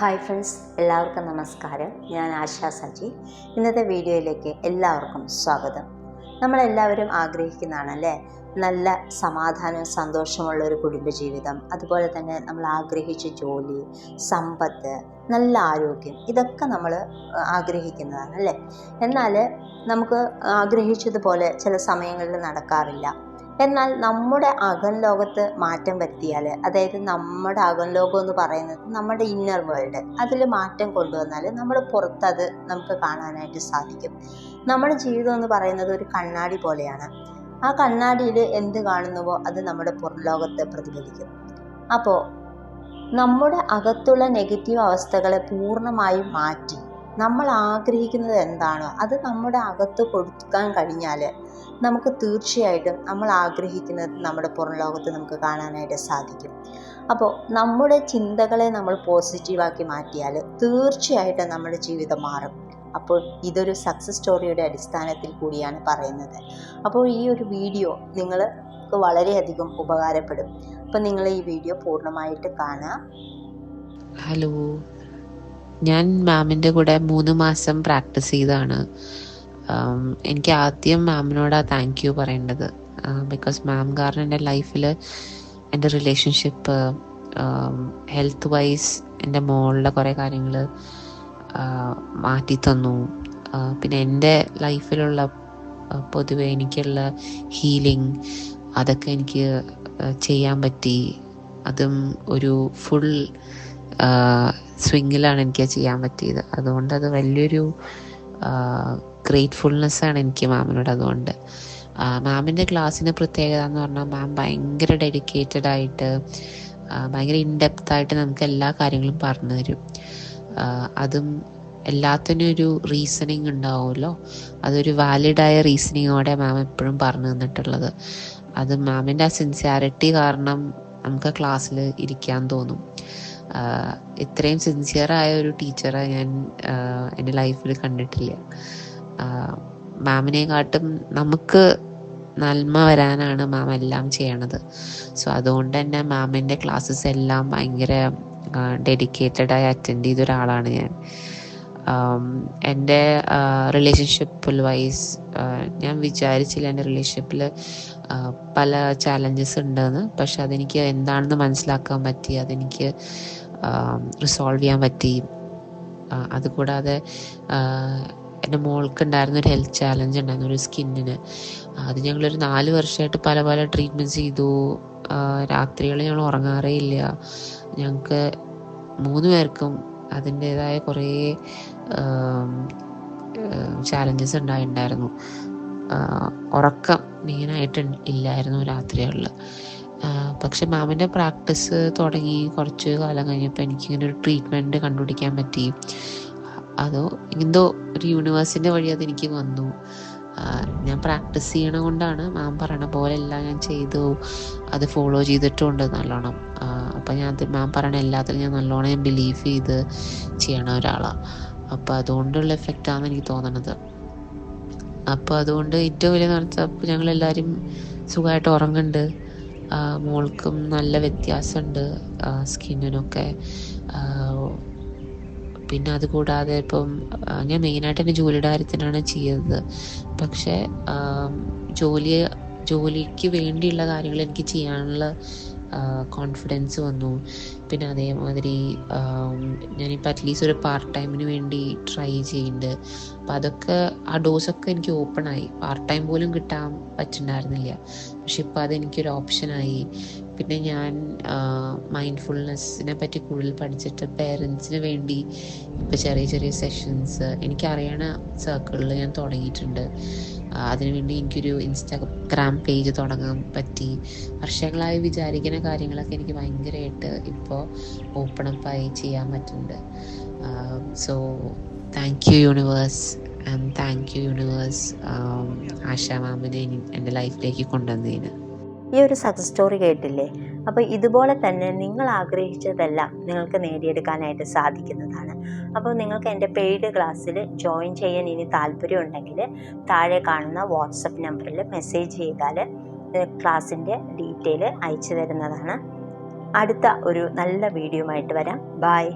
Hi friends എല്ലാവർക്കും നമസ്കാരം. ഞാൻ ആശാ സജി. ഇന്നത്തെ വീഡിയോയിലേക്ക് എല്ലാവർക്കും സ്വാഗതം. നമ്മളെല്ലാവരും ആഗ്രഹിക്കുന്നതാണല്ലേ? നല്ല സമാധാനവും സന്തോഷമുള്ള ഒരു കുടുംബജീവിതം. അതുപോലെ തന്നെ നമ്മൾ ആഗ്രഹിച്ച ജോലി സമ്പത്ത് നല്ല ആരോഗ്യം ഇതൊക്കെ നമ്മൾ ആഗ്രഹിക്കുന്നതാണ് അല്ലേ? എന്നാൽ നമുക്ക് ആഗ്രഹിച്ചതുപോലെ ചില സമയങ്ങളിൽ നടക്കാറില്ല. എന്നാൽ നമ്മുടെ അകം ലോകത്ത് മാറ്റം വരുത്തിയാൽ അതായത് നമ്മുടെ അകം ലോകം എന്ന് പറയുന്നത് നമ്മുടെ ഇന്നർ വേൾഡ് അതിൽ മാറ്റം കൊണ്ടുവന്നാൽ നമ്മൾ പുറത്തത് നമുക്ക് കാണാനായിട്ട് സാധിക്കും. നമ്മുടെ ജീവിതം എന്ന് പറയുന്നത് ഒരു കണ്ണാടി പോലെയാണ്. ആ കണ്ണാടിയിൽ എന്ത് കാണുന്നുവോ അത് നമ്മുടെ പുറം ലോകത്ത് പ്രതിഫലിക്കും. അപ്പോൾ നമ്മുടെ അകത്തുള്ള നെഗറ്റീവ് അവസ്ഥകളെ പൂർണമായും മാറ്റി നമ്മൾ ആഗ്രഹിക്കുന്നത് എന്താണോ അത് നമ്മുടെ അകത്ത് കൊടുക്കാൻ കഴിഞ്ഞാൽ നമുക്ക് തീർച്ചയായിട്ടും നമ്മൾ ആഗ്രഹിക്കുന്നത് നമ്മുടെ പുറം ലോകത്ത് നമുക്ക് കാണാനായിട്ട് സാധിക്കും. അപ്പോൾ നമ്മുടെ ചിന്തകളെ നമ്മൾ പോസിറ്റീവാക്കി മാറ്റിയാൽ തീർച്ചയായിട്ടും നമ്മുടെ ജീവിതം മാറും. അപ്പോൾ ഇതൊരു സക്സസ് സ്റ്റോറിയുടെ അടിസ്ഥാനത്തിൽ കൂടിയാണ് പറയുന്നത്. അപ്പോൾ ഈ ഒരു വീഡിയോ നിങ്ങൾക്ക് വളരെയധികം ഉപകാരപ്പെടും. അപ്പോൾ നിങ്ങൾ ഈ വീഡിയോ പൂർണമായിട്ട് കാണുക ഹലോ ഞാൻ മാമിന്റെ കൂടെ മൂന്ന് മാസം പ്രാക്ടീസ് ചെയ്താണ് എനിക്ക് ആദ്യം മാമിനോടാ താങ്ക് യു പറയേണ്ടത്. ബിക്കോസ് മാം കാരണം എന്റെ ലൈഫിൽ എന്റെ റിലേഷൻഷിപ്പ് ഹെൽത്ത് വൈസ് എന്റെ മോളിലെ കുറേ കാര്യങ്ങൾ മാറ്റി തന്നു. പിന്നെ എന്റെ ലൈഫിലുള്ള പൊതുവെ എനിക്കുള്ള ഹീലിംഗ് അതൊക്കെ എനിക്ക് ചെയ്യാൻ പറ്റി. അതും ഒരു ഫുൾ സ്വിങ്ങിലാണ് എനിക്ക് ചെയ്യാൻ പറ്റിയത്. അതുകൊണ്ട് അത് വലിയൊരു ഗ്രേറ്റ്ഫുൾനെസ് ആണ് എനിക്ക് മാമിനോട് അതുകൊണ്ട്. മാമിന്റെ ക്ലാസ്സിന്റെ പ്രത്യേകത എന്ന് പറഞ്ഞാൽ മാം ഭയങ്കര ഡെഡിക്കേറ്റഡ് ആയിട്ട് ഭയങ്കര ഇൻഡെപ്ത് ആയിട്ട് നമുക്ക് എല്ലാ കാര്യങ്ങളും പറഞ്ഞു തരും. അതും എല്ലാത്തിനും ഒരു റീസണിങ് ഉണ്ടാവുമല്ലോ. അതൊരു വാലിഡായ റീസണിങ്ങോടെ മാം എപ്പോഴും പറഞ്ഞു തന്നിട്ടുള്ളത്. അത് മാമിന്റെ ആ സിൻസിയാരിറ്റി കാരണം നമുക്ക് ക്ലാസ്സിൽ ഇരിക്കാൻ തോന്നും. ഇത്രയും സിൻസിയറായ ഒരു ടീച്ചറെ ഞാൻ എന്റെ ലൈഫിൽ കണ്ടിട്ടില്ല. മാമിനെ കാട്ടും നമുക്ക് നന്മ വരാനാണ് മാം എല്ലാം ചെയ്യണത്. സോ അതുകൊണ്ട് തന്നെ മാമിന്റെ ക്ലാസ്സസ് എല്ലാം ഭയങ്കര ഡെഡിക്കേറ്റഡായി അറ്റൻഡ് ചെയ്ത ഒരാളാണ് ഞാൻ. എന്റെ റിലേഷൻഷിപ്പിൽ വൈസ് ഞാൻ വിചാരിച്ചില്ല എന്റെ റിലേഷൻഷിപ്പിൽ പല ചാലഞ്ചസ് ഉണ്ടെന്ന്. പക്ഷെ അതെനിക്ക് എന്താണെന്ന് മനസ്സിലാക്കാൻ പറ്റി അതെനിക്ക് റിസോൾവ് ചെയ്യാൻ പറ്റി. അതുകൂടാതെ എന്റെ മോൾക്ക് ഉണ്ടായിരുന്ന ഒരു ഹെൽത്ത് ചാലഞ്ച് ഉണ്ടായിരുന്നു ഒരു സ്കിന്നിന്. അത് ഞങ്ങളൊരു നാല് വർഷമായിട്ട് പല പല ട്രീറ്റ്മെന്റ്സ് ചെയ്തു. രാത്രികൾ ഞങ്ങൾ ഉറങ്ങാറേ ഇല്ല. ഞങ്ങൾക്ക് മൂന്ന് പേർക്കും അതിന്റെതായ കുറേ ചാലഞ്ചസ് ഉണ്ടായിട്ടുണ്ടായിരുന്നു. ഉറക്കം മെയിനായിട്ട് ഇല്ലായിരുന്നു രാത്രികളിൽ പക്ഷെ മാമിന്റെ പ്രാക്ടീസ് തുടങ്ങി കുറച്ച് കാലം കഴിഞ്ഞപ്പോൾ എനിക്കിങ്ങനെ ഒരു ട്രീറ്റ്മെന്റ് കണ്ടുപിടിക്കാൻ പറ്റി. അതോ എന്തോ ഒരു യൂണിവേഴ്സിന്റെ വഴി അതെനിക്ക് വന്നു. ഞാൻ പ്രാക്ടീസ് ചെയ്യണ കൊണ്ടാണ് മാം പറയണ പോലെ എല്ലാം ഞാൻ ചെയ്തു. അത് ഫോളോ ചെയ്തിട്ടുണ്ട് നല്ലോണം. അപ്പം ഞാൻ അത് മാം പറയണ എല്ലാത്തിലും ഞാൻ നല്ലോണം ഞാൻ ബിലീവ് ചെയ്ത് ചെയ്യണ ഒരാളാണ് അപ്പം അതുകൊണ്ടുള്ള എഫക്റ്റാണെന്ന് എനിക്ക് തോന്നണത്. അപ്പോൾ അതുകൊണ്ട് ഏറ്റവും വലിയ നടത്തപ്പോൾ ഞങ്ങളെല്ലാവരും സുഖമായിട്ട് ഉറങ്ങുന്നുണ്ട് മോൾക്കും നല്ല വ്യത്യാസമുണ്ട് സ്കിന്നിനൊക്കെ. പിന്നെ അതുകൂടാതെ ഇപ്പം ഞാൻ മെയിനായിട്ട് എന്റെ ജോലിയുടെ കാര്യത്തിനാണ് ചെയ്തത്. പക്ഷേ ജോലി ജോലിക്ക് വേണ്ടിയുള്ള കാര്യങ്ങൾ എനിക്ക് ചെയ്യാനുള്ള കോൺഫിഡൻസ് വന്നു. പിന്നെ അതേമാതിരി ഞാനിപ്പോൾ അറ്റ്ലീസ്റ്റ് ഒരു പാർട്ട് ടൈമിന് വേണ്ടി ട്രൈ ചെയ്യുന്നുണ്ട് അപ്പം അതൊക്കെ ആ ഡോസൊക്കെ എനിക്ക് ഓപ്പൺ ആയി. പാർട്ട് ടൈം പോലും കിട്ടാൻ പറ്റുന്നുണ്ടായിരുന്നില്ല പക്ഷെ ഇപ്പം അതെനിക്കൊരു ഓപ്ഷനായി പിന്നെ ഞാൻ മൈൻഡ്ഫുൾനെസ്സിനെ പറ്റി കൂടുതൽ പഠിച്ചിട്ട് പേരൻസിന് വേണ്ടി ഇപ്പം ചെറിയ ചെറിയ സെഷൻസ് എനിക്കറിയണ സർക്കിളിൽ ഞാൻ തുടങ്ങിയിട്ടുണ്ട്. അതിനുവേണ്ടി എനിക്കൊരു ഇൻസ്റ്റാഗ്രാം പേജ് തുടങ്ങാൻ പറ്റി. വർഷങ്ങളായി വിചാരിക്കുന്ന കാര്യങ്ങളൊക്കെ എനിക്ക് ഭയങ്കരമായിട്ട് ഇപ്പോൾ ഓപ്പൺ അപ്പായി ചെയ്യാൻ പറ്റുന്നുണ്ട്. So thank you universe and thank you universe Asha മാമിനെ എന്റെ ലൈഫിലേക്ക് കൊണ്ടുവന്നതിന്. ഈ ഒരു സക്സസ് സ്റ്റോറി കേട്ടില്ലേ? അപ്പോൾ ഇതുപോലെ തന്നെ നിങ്ങൾ ആഗ്രഹിച്ചതെല്ലാം നിങ്ങൾക്ക് നേടിയെടുക്കാനായിട്ട് സാധിക്കുന്നതാണ്. അപ്പോൾ നിങ്ങൾക്ക് എന്റെ പെയ്ഡ് ക്ലാസ്സിൽ ജോയിൻ ചെയ്യാൻ ഇനി താല്പര്യമുണ്ടെങ്കിൽ താഴെ കാണുന്ന വാട്സപ്പ് നമ്പറിൽ മെസ്സേജ് ചെയ്താൽ ക്ലാസ്സിന്റെ ഡീറ്റെയിൽ അയച്ചു തരുന്നതാണ്. അടുത്ത ഒരു നല്ല വീഡിയോ ആയിട്ട് വരാം. ബായ്